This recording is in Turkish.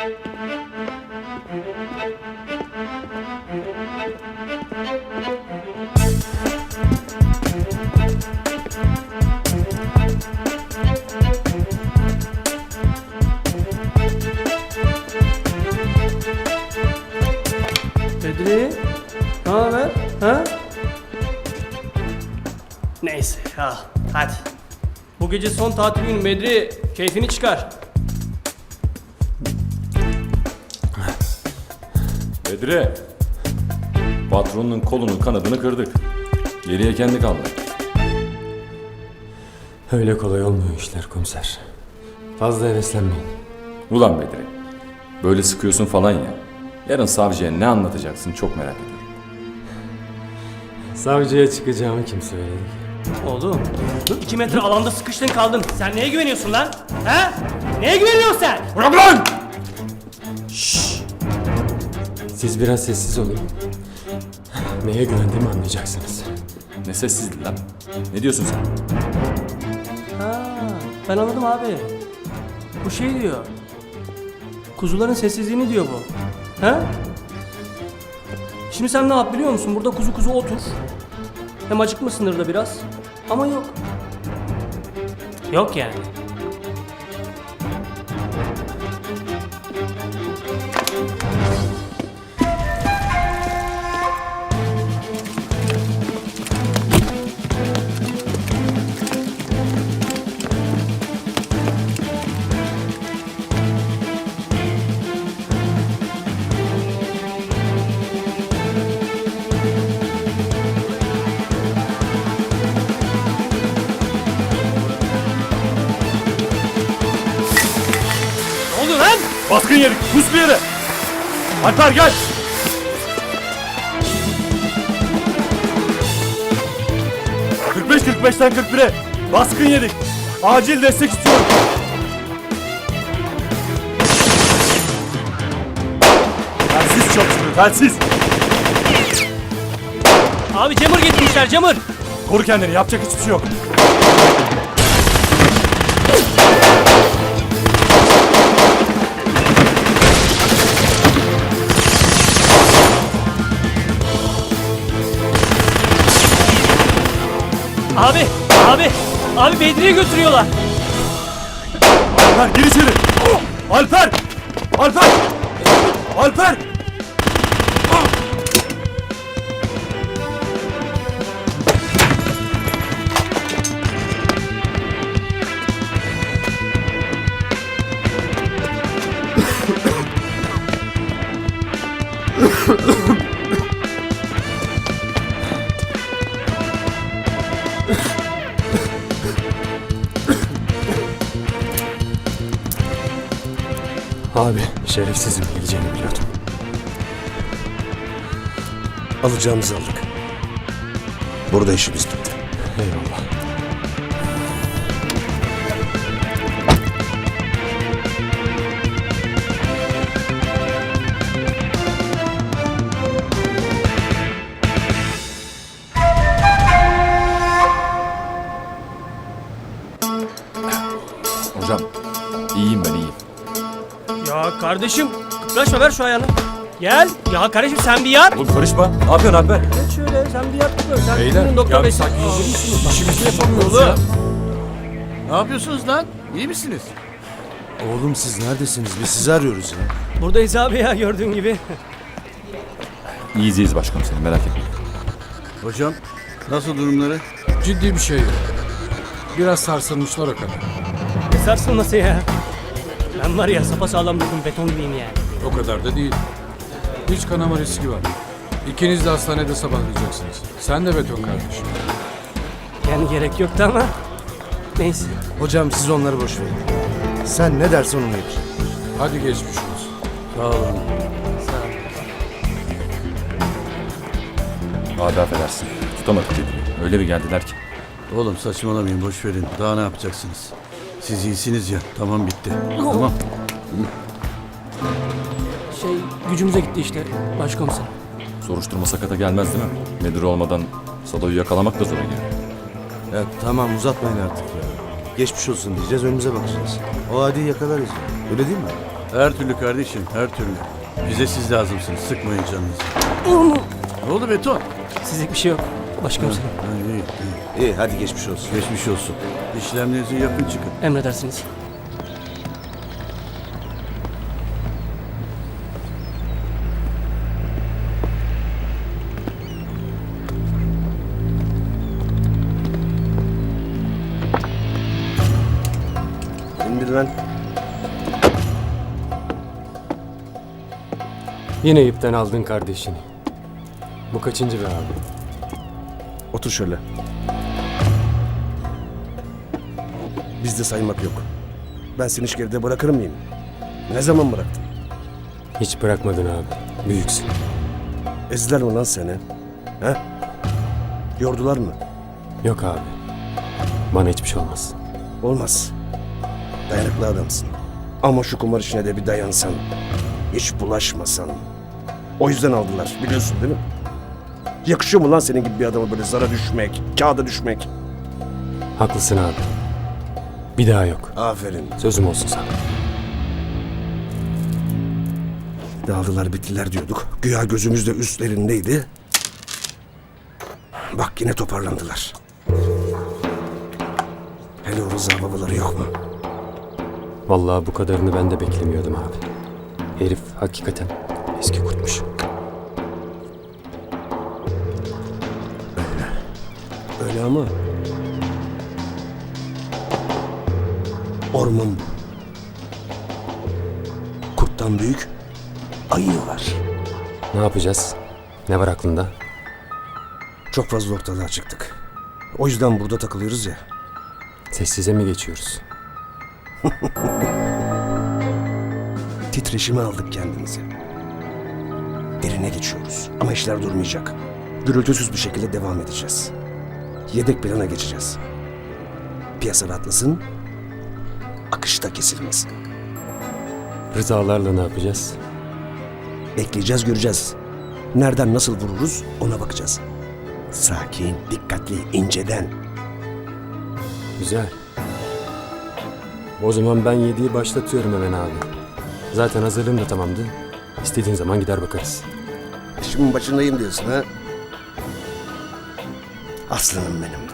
Bedri, ne haber? Ha? Neyse, ya hadi. Bu gece son tatil günü Bedri, keyfini çıkar. Bedri. Patronun kolunun kanadını kırdık. Geriye kendi kaldı. Öyle kolay olmuyor işler komiser. Fazla heveslenmeyin. Ulan Bedri. Böyle sıkıyorsun falan ya. Yarın savcıya ne anlatacaksın çok merak ediyorum. Savcıya çıkacağımı kim söyledi? Oğlum, iki metre alanda sıkıştın kaldın. Sen neye güveniyorsun lan? Ha? Neye güveniyorsun sen? Bırak lan! Siz biraz sessiz olun. Neye güvendiğimi anlayacaksınız. Ne sessizdi lan? Ne diyorsun sen? Ha, ben anladım abi. Bu şey diyor. Kuzuların sessizliğini diyor bu. Ha? Şimdi sen ne yap biliyor musun? Burada kuzu kuzu otur. Hem acıkmışsındır da biraz. Ama yok. Yok yani. Baskın yedik. Pus bir yere. Alper gel. ...45-45'ten 41'e. Baskın yedik. Acil destek istiyorum. Telsiz çalışmıyor, telsiz. Abi camır getirmişler camır. Koru kendini, yapacak hiçbir şey yok. Bedri'yi götürüyorlar. Alper gir içeri. Alper! Alper! Alper! Abi şerefsizim geleceğini biliyordum. Alacağımızı aldık. Burada işimiz bitti. Eyvallah. Hocam, iyiyim ben iyiyim. Ya kardeşim, kıpraşma ver şu ayağını. Gel. Ya kardeşim sen bir yat. Oğlum karışma. Ne yapıyorsun Alper? Geç şöyle sen bir yat kıpır. Sen Beyler, ya bir sakin olur musunuz? İşimizi yapamıyoruz ya. Ne yapıyorsunuz lan? İyi misiniz? Oğlum siz neredesiniz? Biz sizi arıyoruz ya. Buradayız abi ya gördüğün gibi. İyiyiz iyiyiz başkomiserim merak etmeyin. Hocam nasıl durumları? Ciddi bir şey yok. Biraz sarsılmışlar o kadar. Ne sarsılması ya. Ben var ya sapasağlam durdum beton gibiyim yani. O kadar da değil. Hiç kanama riski var. İkiniz de hastanede sabahlayacaksınız. Sen de beton kardeşim. Yani gerek yoktu ama. Neyse. Hocam siz onları boş verin. Sen ne dersen onu yap. Hadi geçmiş olsun. Sağ olun. Abi affedersin. Tutamadık dedi. Öyle bir geldiler ki. Oğlum saçmalamayın boş verin. Daha ne yapacaksınız? Siz iyisiniz ya. Tamam bitti. Tamam. Şey gücümüze gitti işte başkomiser. Soruşturma sakata gelmez değil mi? Müdür olmadan Sado'yu yakalamak da zora geliyor. Ya tamam uzatmayın artık ya. Geçmiş olsun diyeceğiz önümüze bakacağız. O adiyi yakalarız ya. Öyle değil mi? Her türlü kardeşim, her türlü. Bize siz lazımsınız. Sıkmayın canınızı. ne oldu beton? Sizlik bir şey yok. Başkomiserim. Ha, iyi, iyi. İyi hadi geçmiş olsun. Geçmiş olsun. İşlemlerinizi yapın çıkın. Emredersiniz. İndir lan. Yine ipten aldın kardeşini. Bu kaçıncı be abi? Otur şöyle. Bizde saymak yok. Ben seni hiç geride bırakır mıyım? Ne zaman bıraktın? Hiç bırakmadın abi. Büyüksün. Ezdiler mi lan seni? He? Yordular mı? Yok abi. Bana hiçbir şey olmaz. Olmaz. Dayanıklı adamsın. Ama şu kumar işine de bir dayansan. Hiç bulaşmasan. O yüzden aldılar biliyorsun değil mi? Yakışıyor mu lan senin gibi bir adama böyle zara düşmek, kağıda düşmek? Haklısın abi. Bir daha yok. Aferin. Sözüm olsun sana. Dağıldılar bittiler diyorduk. Güya gözümüzde üstlerindeydi. Bak yine toparlandılar. Hele o Rıza babaları yok mu? Vallahi bu kadarını ben de beklemiyordum abi. Herif hakikaten eski kurtmuş. Öyle ama. Orman bu. Kurttan büyük ayı var. Ne yapacağız? Ne var aklında? Çok fazla ortalığa çıktık. O yüzden burada takılıyoruz ya. Sessize mi geçiyoruz? Titreşime aldık kendimizi. Derine geçiyoruz. Ama işler durmayacak. Gürültüsüz bir şekilde devam edeceğiz. Yedek plana geçeceğiz. Piyasa rahatlasın. Akışta kesilmesin. Rızalarla ne yapacağız? Bekleyeceğiz göreceğiz. Nereden nasıl vururuz ona bakacağız. Sakin, dikkatli, inceden. Güzel. O zaman ben yediği başlatıyorum hemen abi. Zaten hazırlığım da tamamdı. İstediğin zaman gider bakarız. İşimin başındayım diyorsun ha? Aslanım benim.